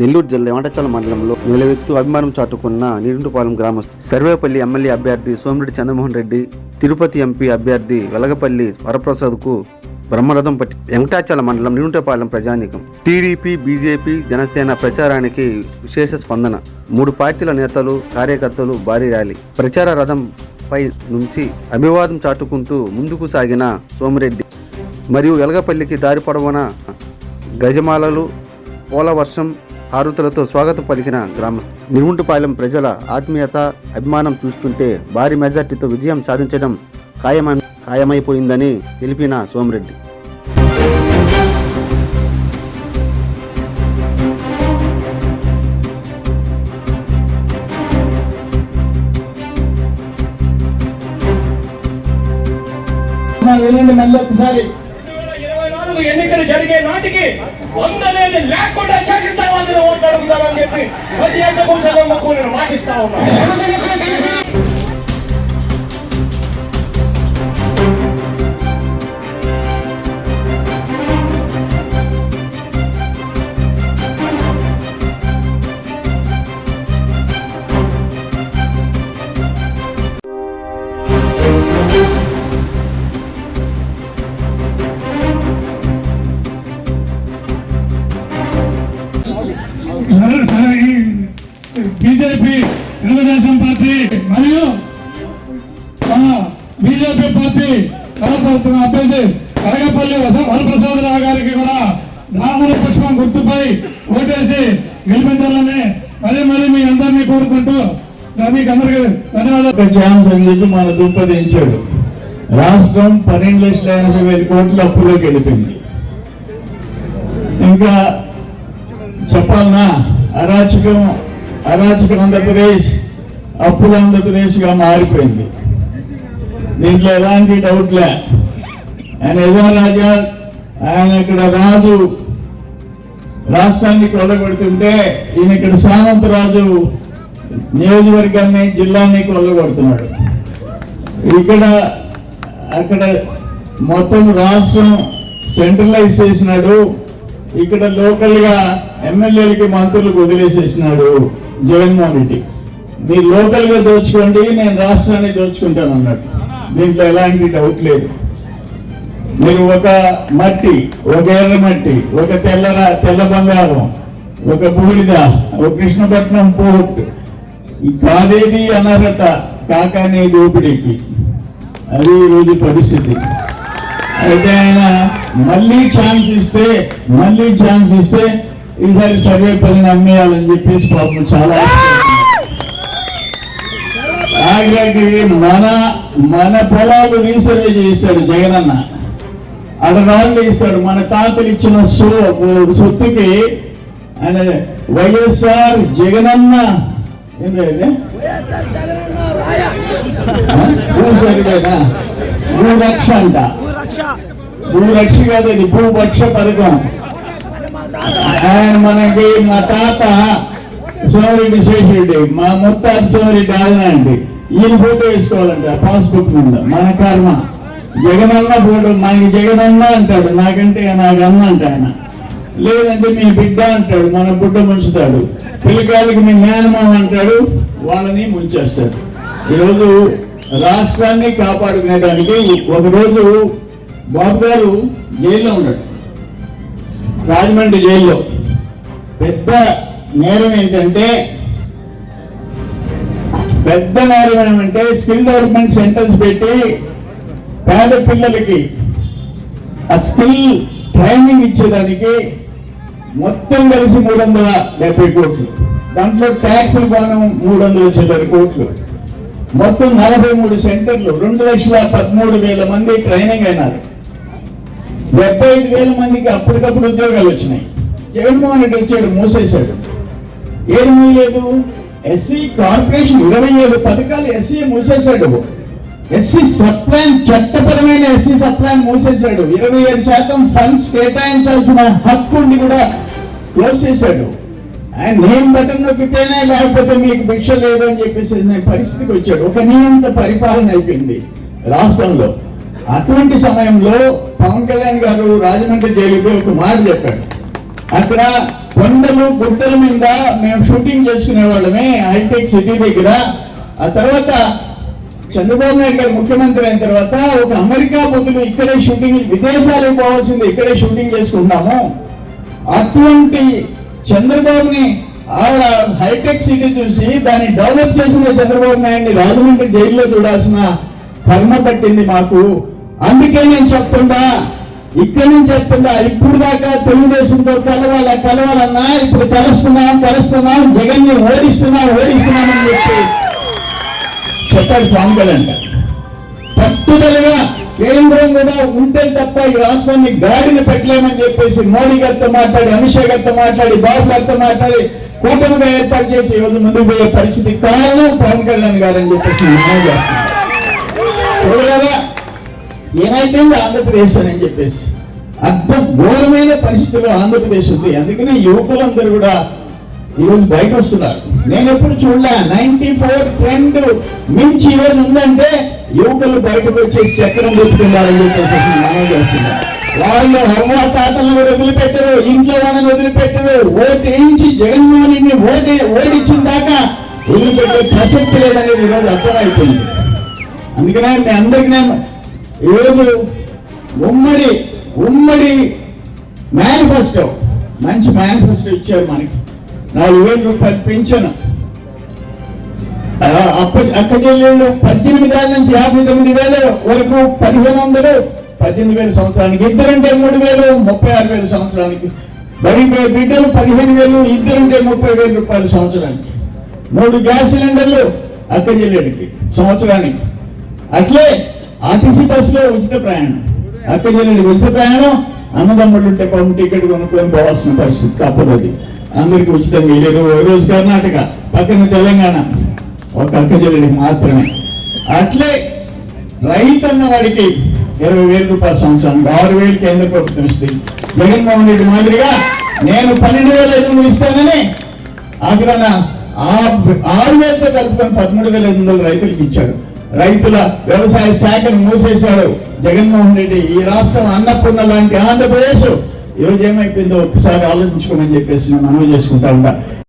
నెల్లూరు జిల్లా వెంటచల మండలంలో నిలవెత్తు అభిమానం చాటుకున్న నిరుంటుపాలెం గ్రామస్తు సర్వేపల్లి ఎమ్మెల్యే అభ్యర్థి సోమిరెడ్డి చంద్రమోహన్ రెడ్డి తిరుపతి ఎంపీ అభ్యర్థి వెలగపల్లి వరప్రసాద్కు బ్రహ్మరథం పట్టి వెంకటాచల మండలం నిరుంటపాలెం ప్రజానీకం. టీడీపీ బీజేపీ జనసేన ప్రచారానికి విశేష స్పందన. మూడు పార్టీల నేతలు కార్యకర్తలు భారీ ర్యాలీ. ప్రచార రథం పై నుంచి అభివాదం చాటుకుంటూ ముందుకు సాగిన సోమిరెడ్డి. మరియు వెలగపల్లికి దారి పొడవున గజమాలలు పోలవర్షం హారుతులతో స్వాగతం పలికిన గ్రామస్తులు నిరుంటుపాలెం ప్రజల ఆత్మీయత అభిమానం చూస్తుంటే భారీ మెజార్టీతో విజయం సాధించడం ఖాయమ ఖాయమైపోయిందని తెలిపిన సోమిరెడ్డి. వెళ్ళండి మళ్ళీ ఒకసారి ఎన్నికలు జరిగే నాటికి వందలేని లేకుండా చేస్తామని ఓట్లు అడుగుతామని చెప్పి ప్రతి ఎంతకు సగంకు మాటిస్తా ఉన్నాను పార్టీ మరియు మన బీజేపీ పార్టీ కనపడుతున్న అభ్యర్థి కరగపల్లి వస- వరప్రసాదరావు గారికి కూడా రాముల పుష్పం గుర్తుపై ఓటేసి గెలిపించాలని మరీ మరీ మీ అందరినీ కోరుకుంటూ మీకు అందరికీ ధన్యవాదాలు. ఛాన్స్ అని మన దుంపదించాడు. రాష్ట్రం పన్నెండు లక్షల ఎనభై వేల కోట్లు అప్పులోకి వెళ్ళిపోయింది ఇంకా చెప్పాలనా? అరాచకం అరాచకం ఆంధ్రప్రదేశ్. అప్పుడు ఆంధ్రప్రదేశ్గా మారిపోయింది. దీంట్లో ఎలాంటి డౌట్ లే. ఆయన ఏదో రాజా ఆయన ఇక్కడ రాజు. రాష్ట్రాన్ని కొల్లగొడుతుంటే ఈయన ఇక్కడ సామంతరాజు నియోజకవర్గాన్ని జిల్లాని కొల్లగొడుతున్నాడు. ఇక్కడ అక్కడ మొత్తం రాష్ట్రం సెంట్రలైజ్ చేసినాడు. ఇక్కడ లోకల్గా ఎమ్మెల్యేలకి మంత్రులకు వదిలేసేసినాడు జగన్మోహన్ రెడ్డి. మీరు లోకల్గా దోచుకోండి నేను రాష్ట్రాన్ని దోచుకుంటాను అన్నట్టు. దీంట్లో ఎలాంటి డౌట్ లేదు. మీరు ఒక మట్టి ఒక ఎర్ర మట్టి ఒక తెల్ల తెల్ల బంగారం ఒక బూడిద ఒక కృష్ణపట్నం పోర్ట్ కాదేది అనర్హత కాకాని దోపిడీకి. అది ఈరోజు పరిస్థితి. అయితే ఆయన మళ్ళీ ఛాన్స్ ఇస్తే మళ్ళీ ఛాన్స్ ఇస్తే ఈసారి సర్వే పనిని అమ్మేయాలని చెప్పేసి పాపం చాలా ఆఖరికి మన మన పొలాలు రీసర్వే చేస్తాడు జగనన్న. అక్కడ రాళ్ళు ఇస్తాడు మన తాతలు ఇచ్చిన సో- సొత్తుకి ఆయన వైఎస్ఆర్ జగనన్న ఏంటంటే భూ సరిపోయినా భూరక్ష అంట. భూరక్ష. కాదు ఇది భూపక్ష పథకం. ఆయన మనకి మా తాత సోమిరెడ్డి శేషరెడ్డి మా ముత్తాత సోమిరెడ్డి ఆదినండి ఈయన ఫోటో వేసుకోవాలంట పాస్బుక్ మీద. మన కర్మ. జగనన్న ఫోటో మనకి జగనన్న అంటాడు. నాకంటే నాకు అన్న అంట ఆయన. లేదంటే మీ బిడ్డ అంటాడు మన బుడ్డ ముంచుతాడు. పిల్లకాయలకి మీ మేనమామ అంటాడు వాళ్ళని ముంచేస్తాడు. ఈరోజు రాష్ట్రాన్ని కాపాడుకునే దానికి ఒకరోజు బాబు గారు జైల్లో ఉన్నాడు. రాజమండ్రి జైల్లో. పెద్ద నేరం ఏంటంటే పెద్ద నేరం స్కిల్ డెవలప్మెంట్ సెంటర్స్ పెట్టి పేద పిల్లలకి ఆ స్కిల్ ట్రైనింగ్ ఇచ్చేదానికి మొత్తం కలిసి మూడు వందల డెబ్బై కోట్లు. దాంట్లో ట్యాక్సులు బాను మూడు వందల చిల్లర కోట్లు. మొత్తం నలభై మూడు సెంటర్లు రెండు లక్షల పదమూడు వేల మంది ట్రైనింగ్ అయినారు. డెబ్బై ఐదు వేల మందికి అప్పటికప్పుడు ఉద్యోగాలు వచ్చినాయి. జగన్మోహన్ రెడ్డి వచ్చాడు మూసేశాడు. ఏమీ లేదు. ఎస్సీ కార్పొరేషన్ ఇరవై ఏడు పథకాలు ఎస్సీ మూసేశాడు. ఎస్సీ సప్లాన్ చట్టపరమైన ఎస్సీ సప్లాన్ మూసేశాడు. ఇరవై ఏడు శాతం ఫండ్స్ కేటాయించాల్సిన హక్కుని కూడా క్లోజ్ చేశాడు ఆయన నేను బటన్ నొక్కితేనే లేకపోతే మీకు భిక్ష లేదు అని చెప్పేసి అనే పరిస్థితికి వచ్చాడు. ఒక నియంత పరిపాలన అయిపోయింది రాష్ట్రంలో. అటువంటి సమయంలో పవన్ కళ్యాణ్ గారు రాజమండ్రి జైలుకి ఒక మాట చెప్పాడు. అక్కడ కొండలు గుట్టల మీద మేము షూటింగ్ చేసుకునే వాళ్ళమే హైటెక్ సిటీ దగ్గర. ఆ తర్వాత చంద్రబాబు నాయుడు గారు ముఖ్యమంత్రి అయిన తర్వాత ఒక అమెరికా బదులు ఇక్కడే షూటింగ్ విదేశాలకు పోవాల్సింది ఇక్కడే షూటింగ్ చేసుకుంటాము. అటువంటి చంద్రబాబుని ఆవిడ హైటెక్ సిటీ చూసి దాన్ని డెవలప్ చేసిన చంద్రబాబు నాయుడిని రాజమండ్రి జైల్లో చూడాల్సిన కర్మ పట్టింది మాకు. అందుకే నేను చెప్తున్నా ఇక్కడి నుంచి చెప్తున్నా ఇప్పుడు దాకా తెలుగుదేశంతో కలవాల కలవాలన్నా ఇప్పుడు కలుస్తున్నాం కలుస్తున్నాం జగన్ని ఓడిస్తున్నాం ఓడిస్తున్నాం అని చెప్పి చెప్పాడు పవన్ కళ్యాణ్ పట్టుదలగా కేంద్రం కూడా ఉంటే తప్ప ఈ రాష్ట్రాన్ని గాడిని పెట్టలేమని చెప్పేసి మోడీ గారితో మాట్లాడి అమిత్ షా గారితో మాట్లాడి బాబు గారితో మాట్లాడి కూటమిగా ఏర్పాటు చేసి ఈ ముందుకు పోయే పరిస్థితి కారణం పవన్ కళ్యాణ్ గారు అని చెప్పేసి ఏమైపోయింది? ఆంధ్రప్రదేశ్ అని చెప్పేసి. అంత ఘోరమైన పరిస్థితుల్లో ఆంధ్రప్రదేశ్ ఉంది. అందుకనే యువకులందరూ కూడా ఈరోజు బయట వస్తున్నారు. నేను ఎప్పుడు చూడలే. నైన్టీ ఫోర్ ట్రెండ్ మించి ఈరోజు రోజు ఉందంటే యువకులు బయటకు వచ్చేసి చక్రం దొరుకుతున్నారని చెప్పేసి మనం చేస్తున్నారు. వాళ్ళు హర్వా తాతలను కూడా వదిలిపెట్టరు ఇంట్లో వాళ్ళని వదిలిపెట్టరు. ఓటు వేయించి జగన్మోహన్ రెడ్డిని ఓటే ఓడిచ్చిన దాకా వదిలిపెట్టే ప్రసక్తి లేదనేది ఈరోజు అర్థమైపోయింది. అందుకనే మీ అందరికి నేను ఈరోజు ఉమ్మడి ఉమ్మడి మేనిఫెస్టో మంచి మేనిఫెస్టో ఇచ్చారు మనకి. నాలుగు వేల రూపాయలు పెంచను అప్పటి అక్క పద్దెనిమిది వేల నుంచి యాభై తొమ్మిది వేల వరకు పదిహేను వందలు పద్దెనిమిది వేల సంవత్సరానికి ఇద్దరంటే మూడు వేలు ముప్పై ఆరు వేల సంవత్సరానికి. బడి బిడ్డలు పదిహేను వేలు ఇద్దరుంటే ముప్పై వేల రూపాయలు సంవత్సరానికి. మూడు గ్యాస్ సిలిండర్లు అక్కడికి చెల్లెడికి సంవత్సరానికి. అట్లే ఆర్టీసీ బస్సులో ఉచిత ప్రయాణం. అక్క ఉచిత ప్రయాణం అన్నదమ్ముళ్ళు ఉంటే పంపు టికెట్ కొనుక్కొని పోవాల్సిన పరిస్థితి తప్పదు అది అందరికి ఉచితంగా వెళ్ళారు ఓ రోజు కర్ణాటక పక్కన తెలంగాణ ఒక అక్క చెల్లెడికి మాత్రమే. అట్లే రైతు అన్న వాడికి ఇరవై వేల రూపాయల సంవత్సరానికి ఆరు వేలు కేంద్ర ప్రభుత్వం ఇస్తుంది జగన్మోహన్ రెడ్డి మాదిరిగా నేను పన్నెండు వేల ఐదు వందలు ఇస్తానని ఆగ్రహణ ఆరు వేలతో కలుపుకొని పదమూడు వేల ఐదు వందలు రైతులకు ఇచ్చాడు. రైతుల వ్యవసాయ శాఖను మూసేశాడు జగన్మోహన్ రెడ్డి. ఈ రాష్ట్రం అన్నపూర్ణ లాంటి ఆంధ్రప్రదేశ్. ఈరోజు ఏమైపోయిందో ఒక్కసారి ఆలోచించుకోమని చెప్పేసి నేను మనవి చేసుకుంటా ఉంటా.